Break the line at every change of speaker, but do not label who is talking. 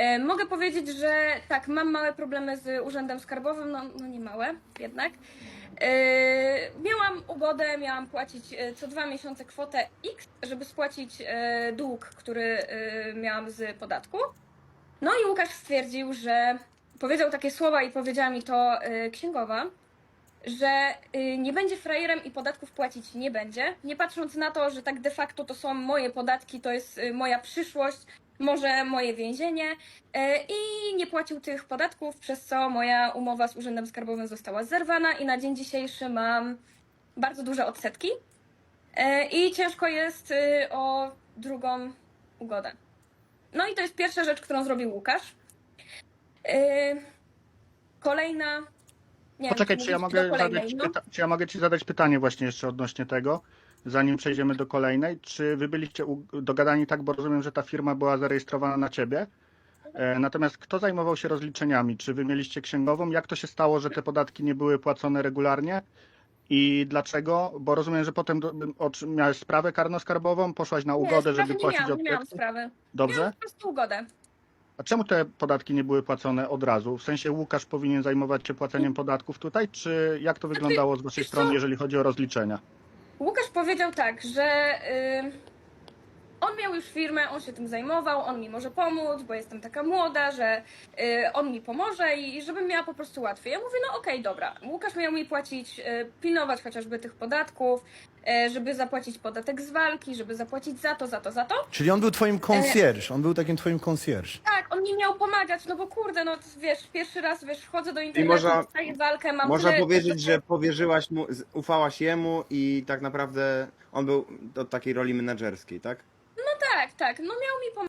E, mogę powiedzieć, że tak, mam małe problemy z urzędem skarbowym, no, no nie małe jednak. E, miałam ugodę, miałam płacić e, co dwa miesiące kwotę X, żeby spłacić dług, który miałam z podatku. No i Łukasz stwierdził, że powiedział takie słowa i powiedziała mi to księgowa, że nie będzie frajerem i podatków płacić nie będzie, nie patrząc na to, że tak de facto to są moje podatki, to jest moja przyszłość, może moje więzienie y, i nie płacił tych podatków, przez co moja umowa z Urzędem Skarbowym została zerwana i na dzień dzisiejszy mam bardzo duże odsetki y, i ciężko jest y, o drugą ugodę. No i to jest pierwsza rzecz, którą zrobił Łukasz. Y, Kolejna. Nie wiem,
Poczekaj,
czy
czy ja, mogę zadać,
no.
czy ja mogę ci zadać pytanie właśnie jeszcze odnośnie tego, zanim przejdziemy do kolejnej. Czy wy byliście dogadani tak, bo rozumiem, że ta firma była zarejestrowana na ciebie? E, Natomiast kto zajmował się rozliczeniami? Czy wy mieliście księgową? Jak to się stało, że te podatki nie były płacone regularnie? I dlaczego? Bo rozumiem, że potem do, miałeś sprawę karno-skarbową, poszłaś na
Nie,
ugodę,
sprawy
żeby
nie
płacić
miałam, nie miałam sprawy.
Dobrze?
Miałam po prostu ugodę.
A czemu te podatki nie były płacone od razu? W sensie Łukasz powinien zajmować się płaceniem podatków tutaj, czy jak to wyglądało z waszej
Znaczy,
strony, jeżeli chodzi o rozliczenia?
Łukasz powiedział tak, że y, on miał już firmę, on się tym zajmował, on mi może pomóc, bo jestem taka młoda, że y, on mi pomoże i żebym miała po prostu łatwiej. Ja mówię, no okej, dobra. Łukasz miał mi płacić, y, pilnować chociażby tych podatków, y, żeby zapłacić podatek z walki, żeby zapłacić za to, za to, za to.
Czyli on był twoim concierge, on był takim twoim concierge.
Mi miał pomagać, no bo kurde, no wiesz, pierwszy raz, wiesz, wchodzę do internetu,
można-
dostaję walkę, mam
Można
tyle-
powiedzieć, że powierzyłaś mu, z- ufałaś jemu i tak naprawdę on był do takiej roli menedżerskiej, tak?
Tak, tak, no miał mi pomagać.